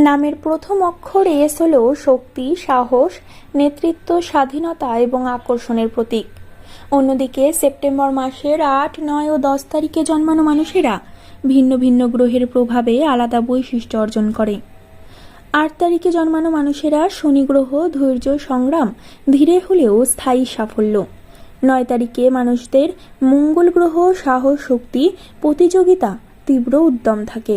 নামের প্রথম অক্ষর এস হল শক্তি, সাহস, নেতৃত্ব, স্বাধীনতা এবং আকর্ষণের প্রতীক। অন্যদিকে সেপ্টেম্বর মাসের আট, নয় ও দশ তারিখে জন্মানো মানুষেরা ভিন্ন ভিন্ন গ্রহের প্রভাবে আলাদা বৈশিষ্ট্য অর্জন করে। আট তারিখে জন্মানো মানুষেরা শনি গ্রহ, ধৈর্য, সংগ্রাম, ধীরে হলেও স্থায়ী সাফল্য। নয় তারিখে মানুষদের মঙ্গল গ্রহ, সাহস, শক্তি, প্রতিযোগিতা, তীব্র উদ্যম থাকে।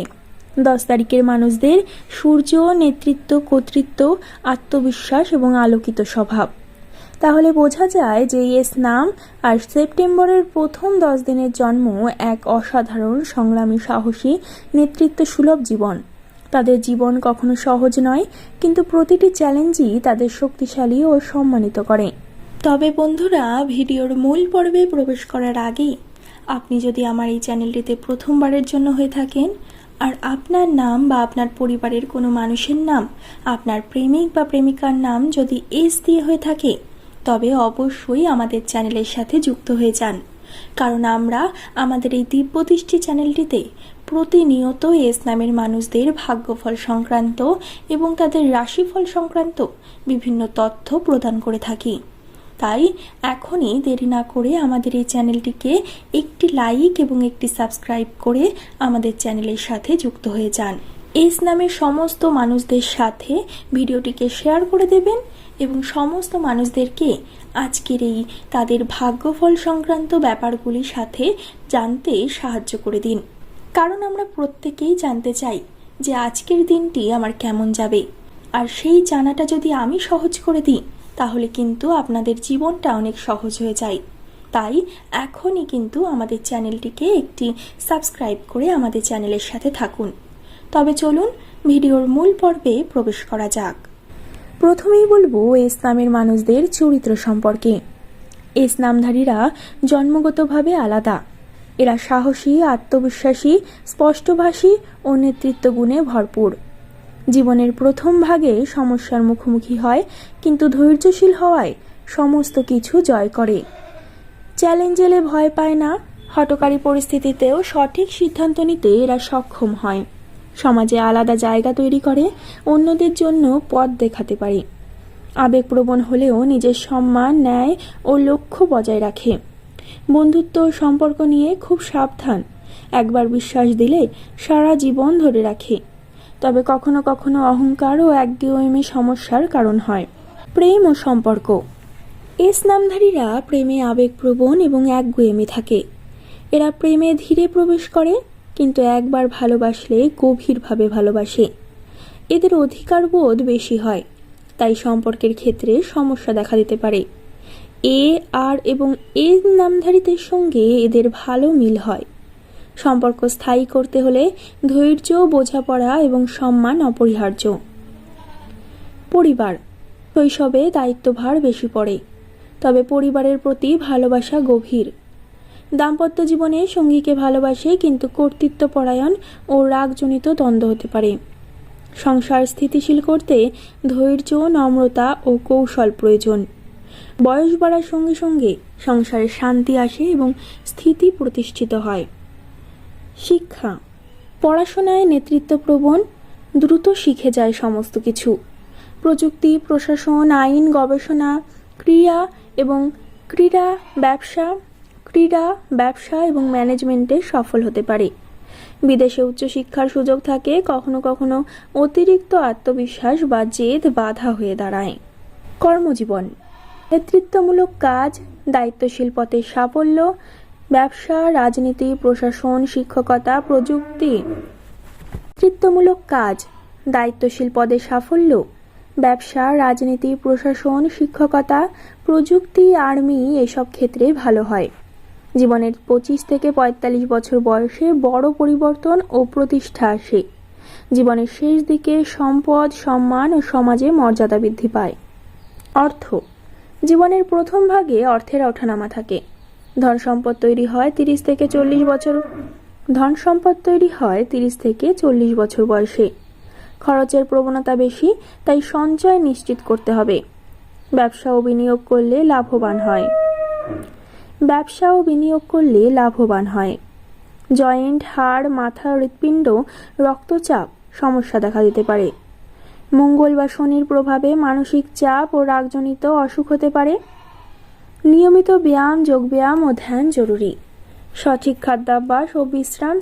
দশ তারিখের মানুষদের সূর্য, নেতৃত্ব, কর্তৃত্ব, আত্মবিশ্বাস এবং আলোকিত স্বভাব। তাহলে বোঝা যায় যে এস নাম আর সেপ্টেম্বরের প্রথম দশ দিনের জন্ম এক অসাধারণ, সংগ্রামী, সাহসী নেতৃত্ব সুলভ জীবন। তাদের জীবন কখনো সহজ নয়, কিন্তু প্রতিটি চ্যালেঞ্জই তাদের শক্তিশালী ও সম্মানিত করে। তবে বন্ধুরা, ভিডিওর মূল পর্বে প্রবেশ করার আগে আপনি যদি আমার এই চ্যানেলটিতে প্রথমবারের জন্য হয়ে থাকেন আর আপনার নাম বা আপনার পরিবারের কোনো মানুষের নাম, আপনার প্রেমিক বা প্রেমিকার নাম যদি এস দিয়ে হয়ে থাকে, তবে অবশ্যই আমাদের চ্যানেলের সাথে যুক্ত হয়ে যান। কারণ আমরা আমাদের এই দিব্যদৃষ্টি চ্যানেলটিতে প্রতিনিয়ত এস নামের মানুষদের ভাগ্যফল সংক্রান্ত এবং তাদের রাশিফল সংক্রান্ত বিভিন্ন তথ্য প্রদান করে থাকি। তাই এখনই দেরি না করে আমাদের এই চ্যানেলটিকে একটি লাইক এবং একটি সাবস্ক্রাইব করে আমাদের চ্যানেলের সাথে যুক্ত হয়ে যান। এস নামের সমস্ত মানুষদের সাথে ভিডিওটিকে শেয়ার করে দেবেন এবং সমস্ত মানুষদেরকে আজকের এই তাদের ভাগ্যফল সংক্রান্ত ব্যাপারগুলির সাথে জানতে সাহায্য করে দিন। কারণ আমরা প্রত্যেকেই জানতে চাই যে আজকের দিনটি আমার কেমন যাবে। আর সেই জানাটা যদি আমি সহজ করে দিই তাহলে কিন্তু আপনাদের জীবনটা অনেক সহজ হয়ে যায়। তাই এখনই কিন্তু আমাদের চ্যানেলটিকে একটি সাবস্ক্রাইব করে আমাদের চ্যানেলের সাথে থাকুন। তবে চলুন ভিডিওর মূল পর্বে প্রবেশ করা যাক। প্রথমেই বলব ইসলামের মানুষদের চরিত্র সম্পর্কে। ইসলামধারীরা জন্মগতভাবে আলাদা। এরা সাহসী, আত্মবিশ্বাসী, স্পষ্টভাষী ও নেতৃত্ব গুণে ভরপুর। জীবনের প্রথম ভাগে সমস্যার মুখোমুখি হয়, কিন্তু ধৈর্যশীল হওয়ায় সমস্ত কিছু জয় করে। চ্যালেঞ্জ এলে ভয় পায় না, হটকারী পরিস্থিতিতেও সঠিক সিদ্ধান্ত নিতে এরা সক্ষম হয়। সমাজে আলাদা জায়গা তৈরি করে, অন্যদের জন্য পথ দেখাতে পারে। আবেগপ্রবণ হলেও নিজের সম্মান, ন্যায় ও লক্ষ্য বজায় রাখে। বন্ধুত্ব সম্পর্ক নিয়ে খুব সাবধান। একবার বিশ্বাস দিলে সারা জীবন ধরে রাখে। তবে কখনো কখনো অহংকার ও একগুঁয়েমি সমস্যার কারণ হয়। প্রেম ও সম্পর্ক। এস নামধারীরা প্রেমে আবেগপ্রবণ এবং একগুঁয়েমি থাকে। এরা প্রেমে ধীরে প্রবেশ করে, কিন্তু একবার ভালোবাসলে গভীরভাবে ভালোবাসে। এদের অধিকার বোধ বেশি হয়, তাই সম্পর্কের ক্ষেত্রে সমস্যা দেখা দিতে পারে। এ, আর এবং এ নামধারীদের সঙ্গে এদের ভালো মিল হয়। সম্পর্ক স্থায়ী করতে হলে ধৈর্য, বোঝাপড়া এবং সম্মান অপরিহার্য। পরিবার। শৈশবে দায়িত্বভার বেশি পড়ে, তবে পরিবারের প্রতি ভালোবাসা গভীর। দাম্পত্য জীবনে সঙ্গীকে ভালোবাসে কিন্তু কর্তৃত্বপরায়ণ ও রাগজনিত দ্বন্দ্ব হতে পারে। সংসার স্থিতিশীল করতে ধৈর্য, নম্রতা ও কৌশল প্রয়োজন। বয়স বাড়ার সঙ্গে সঙ্গে সংসারে শান্তি আসে এবং স্থিতি প্রতিষ্ঠিত হয়। শিক্ষা। পড়াশোনায় নেতৃত্বপ্রবণ দ্রুত শিখে যায় সমস্ত কিছু। প্রযুক্তি, প্রশাসন, আইন, গবেষণা, ক্রিয়া এবং ক্রীড়া ব্যবসা ক্রীড়া ব্যবসা এবং ম্যানেজমেন্টে সফল হতে পারে। বিদেশে উচ্চশিক্ষার সুযোগ থাকে, কখনো কখনো অতিরিক্ত আত্মবিশ্বাস বা জেদ বাধা হয়ে দাঁড়ায়। কর্মজীবন। নেতৃত্বমূলক কাজ, দায়িত্বশীল পথের সাফল্য ব্যবসা, রাজনীতি, প্রশাসন, শিক্ষকতা, প্রযুক্তি। নেতৃত্বমূলক কাজ, দায়িত্বশীল পদে সাফল্য। ব্যবসা, রাজনীতি, প্রশাসন, শিক্ষকতা, প্রযুক্তি, আর্মি এসব ক্ষেত্রে ভালো হয়। জীবনের পঁচিশ থেকে পঁয়তাল্লিশ বছর বয়সে বড় পরিবর্তন ও প্রতিষ্ঠা আসে। জীবনের শেষ দিকে সম্পদ, সম্মান ও সমাজে মর্যাদা বৃদ্ধি পায়। অর্থ, জীবনের প্রথম ভাগে অর্থের ওঠানামা থাকে। ধন সম্পদ তৈরি হয় তিরিশ থেকে চল্লিশ বছর। ধন সম্পদ তৈরি হয় তিরিশ থেকে চল্লিশ বছর বয়সে। খরচের প্রবণতা বেশি, তাই সঞ্চয় নিশ্চিত করতে হবে। ব্যবসা ও বিনিয়োগ করলে লাভবান হয়। ব্যবসা ও বিনিয়োগ করলে লাভবান হয়। জয়েন্ট, হাড়, মাথা, হৃৎপিণ্ড, রক্তচাপ সমস্যা দেখা দিতে পারে। মঙ্গল বা শনির প্রভাবে মানসিক চাপ ও রাগজনিত অসুখ হতে পারে। নিয়মিত ব্যায়াম, যোগব্যায়াম ও ধ্যান জরুরি। সঠিক খাদ্যাভ্যাস ও বিশ্রাম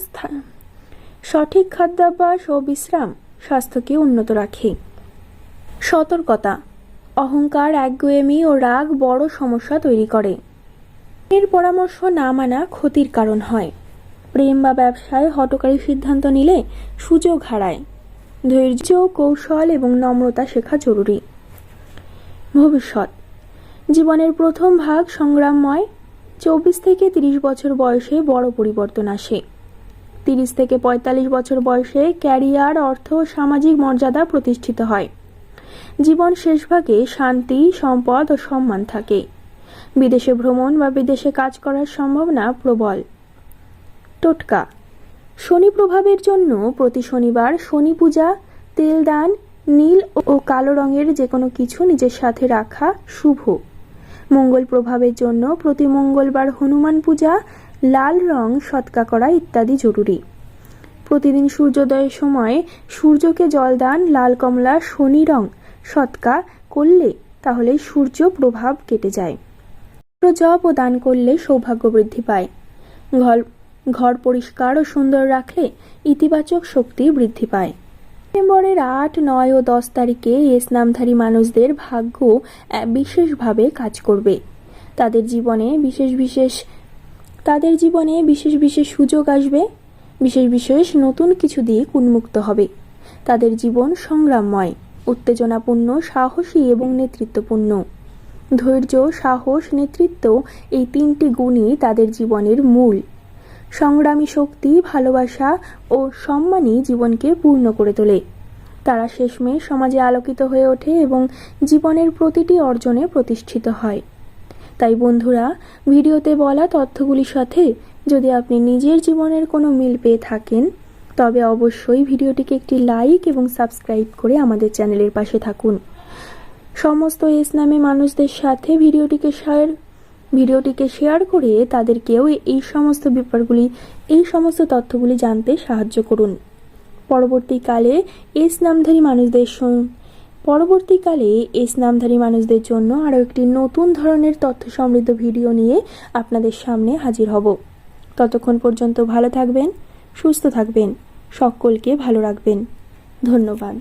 সঠিক খাদ্যাভ্যাস ও বিশ্রাম স্বাস্থ্যকে উন্নত রাখে। সতর্কতা অহংকার, একগুয়েমি ও রাগ বড় সমস্যা তৈরি করে। এর পরামর্শ না মানা ক্ষতির কারণ হয়। প্রেম বা ব্যবসায় হটকারী সিদ্ধান্ত নিলে সুযোগ হারায়। ধৈর্য, কৌশল এবং নম্রতা শেখা জরুরি। ভবিষ্যৎ জীবনের প্রথম ভাগ সংগ্রামময়। চব্বিশ থেকে তিরিশ বছর বয়সে বড় পরিবর্তন আসে। তিরিশ থেকে পঁয়তাল্লিশ বছর বয়সে ক্যারিয়ার, অর্থ ও সামাজিক মর্যাদা প্রতিষ্ঠিত হয়। জীবন শেষ ভাগে শান্তি, সম্পদ ও সম্মান থাকে। বিদেশে ভ্রমণ বা বিদেশে কাজ করার সম্ভাবনা প্রবল। টোটকা। শনি প্রভাবের জন্য প্রতি শনিবার শনি পূজা, তেল দান, নীল ও কালো রঙের যে কোনো কিছু নিজের সাথে রাখা শুভ। মঙ্গল প্রভাবের জন্য প্রতি মঙ্গলবার হনুমান পূজা, লাল রং, সৎকা করা ইত্যাদি জরুরি। প্রতিদিন সূর্যোদয়ের সময় সূর্যকে জল দান লাল কমলা, শনি রং, সৎকা করলে তাহলে সূর্য প্রভাব কেটে যায়। জপ ও দান করলে সৌভাগ্য বৃদ্ধি পায়। ঘর ঘর পরিষ্কার ও সুন্দর রাখলে ইতিবাচক শক্তি বৃদ্ধি পায়। সেপ্টেম্বরের আট, নয় ও দশ তারিখে এস নামধারী মানুষদের ভাগ্য বিশেষভাবে কাজ করবে। তাদের জীবনে বিশেষ বিশেষ, তাদের জীবনে বিশেষ বিশেষ সুযোগ আসবে। বিশেষ বিশেষ নতুন কিছু দিক উন্মুক্ত হবে। তাদের জীবন সংগ্রামময়, উত্তেজনাপূর্ণ, সাহসী এবং নেতৃত্বপূর্ণ। ধৈর্য, সাহস, নেতৃত্ব এই তিনটি গুণই তাদের জীবনের মূল। সংগ্রামী শক্তি, ভালোবাসা ও সম্মানই জীবনকে পূর্ণ করে তোলে। তারা শেষমেশ সমাজে আলোকিত হয়ে ওঠে এবং জীবনের প্রতিটি অর্জনে প্রতিষ্ঠিত হয়। তাই বন্ধুরা, ভিডিওতে বলা তথ্যগুলির সাথে যদি আপনি নিজের জীবনের কোনো মিল পেয়ে থাকেন, তবে অবশ্যই ভিডিওটিকে একটি লাইক এবং সাবস্ক্রাইব করে আমাদের চ্যানেলের পাশে থাকুন। সমস্ত এস নামে মানুষদের সাথে ভিডিওটিকে শেয়ার ভিডিওটিকে শেয়ার করে তাদেরকেও এই সমস্ত ব্যাপারগুলি, এই সমস্ত তথ্যগুলি জানতে সাহায্য করুন। পরবর্তীকালে এস নামধারী মানুষদের পরবর্তীকালে এস নামধারী মানুষদের জন্য আরও একটি নতুন ধরনের তথ্য সমৃদ্ধ ভিডিও নিয়ে আপনাদের সামনে হাজির হব। ততক্ষণ পর্যন্ত ভালো থাকবেন, সুস্থ থাকবেন, সকলকে ভালো রাখবেন। ধন্যবাদ।